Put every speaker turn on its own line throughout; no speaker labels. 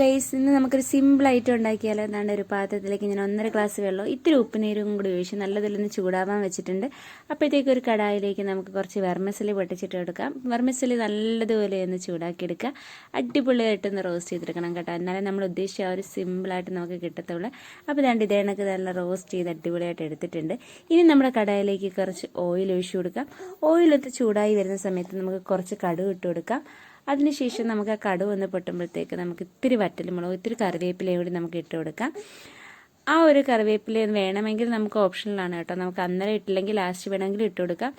Guys ഇന്ന് നമുക്കൊരു സിമ്പിളായിട്ട് ഉണ്ടാക്കിയാലോ എന്താണ്ട് ഒരു പാത്രത്തിലേക്ക് ഞാൻ ഒന്നര ഗ്ലാസ് വെള്ളം ഇത്തിരി ഉപ്പുനീരും കൂടി ഒഴിച്ച് നല്ലതിലൊന്ന് ചൂടാവാൻ വെച്ചിട്ടുണ്ട്. അപ്പോഴത്തേക്ക് ഒരു കടായിലേക്ക് നമുക്ക് കുറച്ച് വെർമസലി പൊട്ടിച്ചിട്ട് എടുക്കാം. വെർമസലി നല്ലതുപോലെ ഒന്ന് ചൂടാക്കിയെടുക്കുക. അടിപൊളിയായിട്ടൊന്ന് റോസ്റ്റ് ചെയ്തെടുക്കണം കേട്ടോ. എന്നാലേ നമ്മൾ ഉദ്ദേശിച്ച ആ ഒരു സിമ്പിളായിട്ട് നമുക്ക് കിട്ടത്തുള്ളൂ. അപ്പോൾ രണ്ട് ഇതേ നല്ല റോസ്റ്റ് ചെയ്ത് അടിപൊളിയായിട്ട് എടുത്തിട്ടുണ്ട്. ഇനി നമ്മുടെ കടായിലേക്ക് കുറച്ച് ഓയിൽ ഒഴിച്ചു കൊടുക്കാം. ഓയിലൊത്ത് ചൂടായി വരുന്ന സമയത്ത് നമുക്ക് കുറച്ച് കടുക് ഇട്ട് കൊടുക്കാം. അതിനുശേഷം നമുക്ക് ആ കടുവ് ഒന്ന് പൊട്ടുമ്പോഴത്തേക്ക് നമുക്ക് ഇത്തിരി വറ്റൽമുളക് ഇത്തിരി കറിവേപ്പിലയും കൂടി നമുക്ക് ഇട്ട് കൊടുക്കാം. ആ ഒരു കറിവേപ്പില വേണമെങ്കിൽ നമുക്ക് ഓപ്ഷനിലാണ് കേട്ടോ. നമുക്ക് അന്നേരം ഇട്ടില്ലെങ്കിൽ ലാസ്റ്റ് വേണമെങ്കിൽ ഇട്ട് കൊടുക്കാം.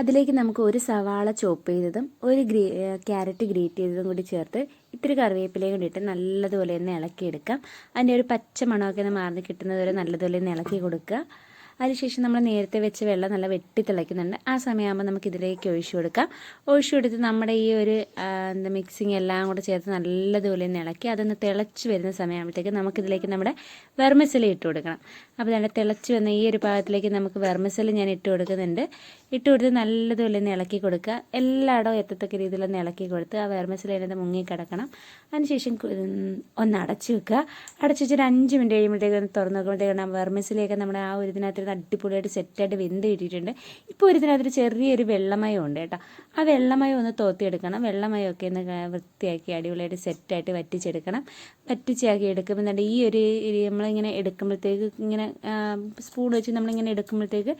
അതിലേക്ക് നമുക്ക് ഒരു സവാള ചോപ്പ് ചെയ്തതും ഒരു ഗ്രേ ക്യാരറ്റ് ഗ്രേറ്റ് ചെയ്തതും കൂടി ചേർത്ത് ഇത്തിരി കറിവേപ്പിലയും കൂടി ഇട്ട് നല്ലതുപോലെ തന്നെ ഇളക്കിയെടുക്കാം. അതിന്റെ ഒരു പച്ച മണമൊക്കെ ഒന്ന് മാറി കിട്ടുന്നത് വരെ നല്ലതുപോലെ തന്നെ ഇളക്കി കൊടുക്കുക. അതിനുശേഷം നമ്മൾ നേരത്തെ വെച്ച വെള്ളം നല്ല വെട്ടി തിളയ്ക്കുന്നുണ്ട്. ആ സമയമാകുമ്പോൾ നമുക്ക് ഇതിലേക്ക് ഒഴിച്ചു കൊടുക്കാം. ഒഴിച്ചു കൊടുത്ത് നമ്മുടെ ഈ ഒരു എന്താ മിക്സിങ് എല്ലാം കൂടെ ചേർത്ത് നല്ലതുപോലെ ഇളക്കി അതൊന്ന് തിളച്ച് വരുന്ന സമയമാകുമ്പോഴത്തേക്ക് നമുക്കിതിലേക്ക് നമ്മുടെ വെർമസില ഇട്ട് കൊടുക്കണം. അപ്പോൾ നല്ല തിളച്ച് വന്ന ഈ ഒരു ഭാഗത്തിലേക്ക് നമുക്ക് വെർമസൽ ഞാൻ ഇട്ട് കൊടുക്കുന്നുണ്ട്. ഇട്ട് കൊടുത്ത് നല്ലതുപോലെ ഒന്ന് ഇളക്കി കൊടുക്കുക. എല്ലായിടവും എത്തത്തക്ക രീതിയിലൊന്ന് ഇളക്കി കൊടുത്ത് ആ വെർമസൽ അതിനകത്ത് മുങ്ങി കിടക്കണം അതിനുശേഷം ഒന്ന് അടച്ചു വെക്കുക. അടച്ചു വെച്ചൊരു അഞ്ച് മിനിറ്റ് കഴിയുമ്പോഴത്തേക്ക് ഒന്ന് തുറന്ന് നോക്കുമ്പോഴത്തേക്കാണ് ആ വെർമസിലേക്ക് നമ്മുടെ ആ ഒരു ഇതിനകത്ത് അടിപൊളിയായിട്ട് സെറ്റായിട്ട് വെന്ത് കിട്ടിയിട്ടുണ്ട്. ഇപ്പോൾ ഒരു ഇതിനകത്തൊരു ചെറിയൊരു വെള്ളമയം ഉണ്ട് കേട്ടോ. ആ വെള്ളമയം ഒന്ന് തോത്തിയെടുക്കണം. വെള്ളമയമൊക്കെ ഒന്ന് വൃത്തിയാക്കി അടിപൊളിയായിട്ട് സെറ്റായിട്ട് വറ്റിച്ചെടുക്കണം. വറ്റിച്ചാക്കി എടുക്കുമ്പോൾ ഈ ഒരു നമ്മളിങ്ങനെ എടുക്കുമ്പോഴത്തേക്ക് ഇങ്ങനെ സ്പൂൺ വെച്ച് നമ്മളിങ്ങനെ എടുക്കുമ്പോഴത്തേക്ക്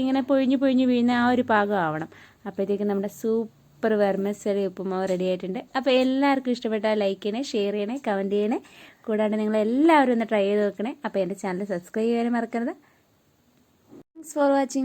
ഇങ്ങനെ പൊഴിഞ്ഞ് പൊഴിഞ്ഞ് വീഴുന്ന ആ ഒരു പാകം ആവണം. അപ്പോഴത്തേക്ക് നമ്മുടെ സൂപ്പർ വെർമസലി ഉപ്പുമാവ് റെഡി ആയിട്ടുണ്ട്. അപ്പോൾ എല്ലാവർക്കും ഇഷ്ടപ്പെട്ടാൽ ലൈക്ക് ചെയ്യണേ ഷെയർ ചെയ്യണേ കമന്റ് ചെയ്യണേ. കൂടാണ്ട് നിങ്ങൾ എല്ലാവരും ഒന്ന് ട്രൈ ചെയ്ത് നോക്കണേ. അപ്പോൾ എന്റെ ചാനൽ സബ്സ്ക്രൈബ് ചെയ്യാൻ മറക്കരുത്. Thanks for watching